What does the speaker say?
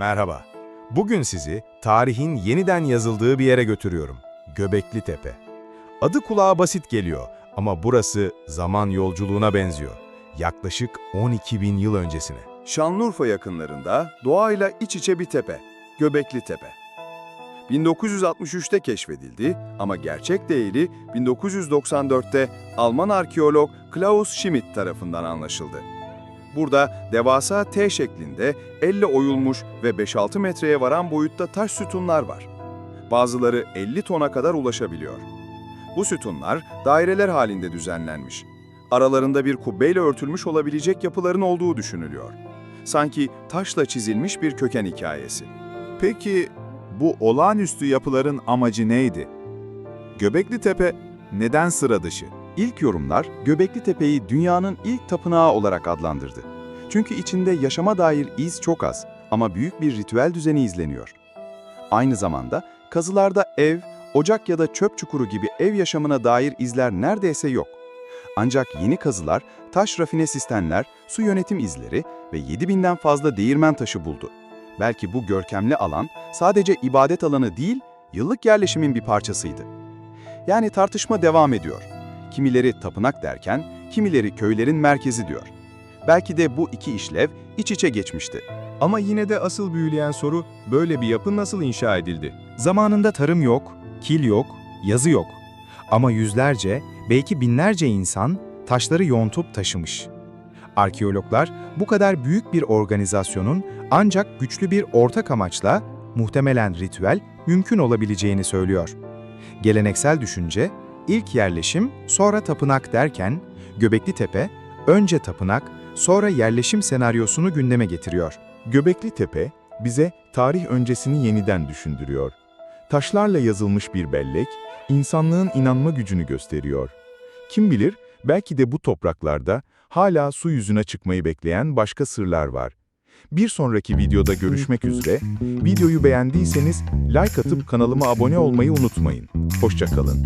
Merhaba. Bugün sizi tarihin yeniden yazıldığı bir yere götürüyorum. Göbekli Tepe. Adı kulağa basit geliyor ama burası zaman yolculuğuna benziyor. Yaklaşık 12 bin yıl öncesine. Şanlıurfa yakınlarında doğayla iç içe bir tepe, Göbekli Tepe. 1963'te keşfedildi ama gerçek değeri 1994'te Alman arkeolog Klaus Schmidt tarafından anlaşıldı. Burada devasa T şeklinde elle oyulmuş ve 5-6 metreye varan boyutta taş sütunlar var. Bazıları 50 tona kadar ulaşabiliyor. Bu sütunlar daireler halinde düzenlenmiş. Aralarında bir kubbeyle örtülmüş olabilecek yapıların olduğu düşünülüyor. Sanki taşla çizilmiş bir köken hikayesi. Peki bu olağanüstü yapıların amacı neydi? Göbekli Tepe neden sıra dışı? İlk yorumlar Göbekli Tepe'yi dünyanın ilk tapınağı olarak adlandırdı. Çünkü içinde yaşama dair iz çok az ama büyük bir ritüel düzeni izleniyor. Aynı zamanda kazılarda ev, ocak ya da çöp çukuru gibi ev yaşamına dair izler neredeyse yok. Ancak yeni kazılar, taş rafine sistemler, su yönetim izleri ve 7000'den fazla değirmen taşı buldu. Belki bu görkemli alan sadece ibadet alanı değil, yıllık yerleşimin bir parçasıydı. Yani tartışma devam ediyor. Kimileri tapınak derken, kimileri köylerin merkezi diyor. Belki de bu iki işlev iç içe geçmişti. Ama yine de asıl büyüleyen soru böyle bir yapı nasıl inşa edildi? Zamanında tarım yok, kil yok, yazı yok. Ama yüzlerce, belki binlerce insan taşları yontup taşımış. Arkeologlar bu kadar büyük bir organizasyonun ancak güçlü bir ortak amaçla, muhtemelen ritüel, mümkün olabileceğini söylüyor. Geleneksel düşünce, ilk yerleşim, sonra tapınak derken, Göbekli Tepe, önce tapınak, sonra yerleşim senaryosunu gündeme getiriyor. Göbekli Tepe bize tarih öncesini yeniden düşündürüyor. Taşlarla yazılmış bir bellek, insanlığın inanma gücünü gösteriyor. Kim bilir, belki de bu topraklarda hala su yüzüne çıkmayı bekleyen başka sırlar var. Bir sonraki videoda görüşmek üzere. Videoyu beğendiyseniz like atıp kanalıma abone olmayı unutmayın. Hoşçakalın.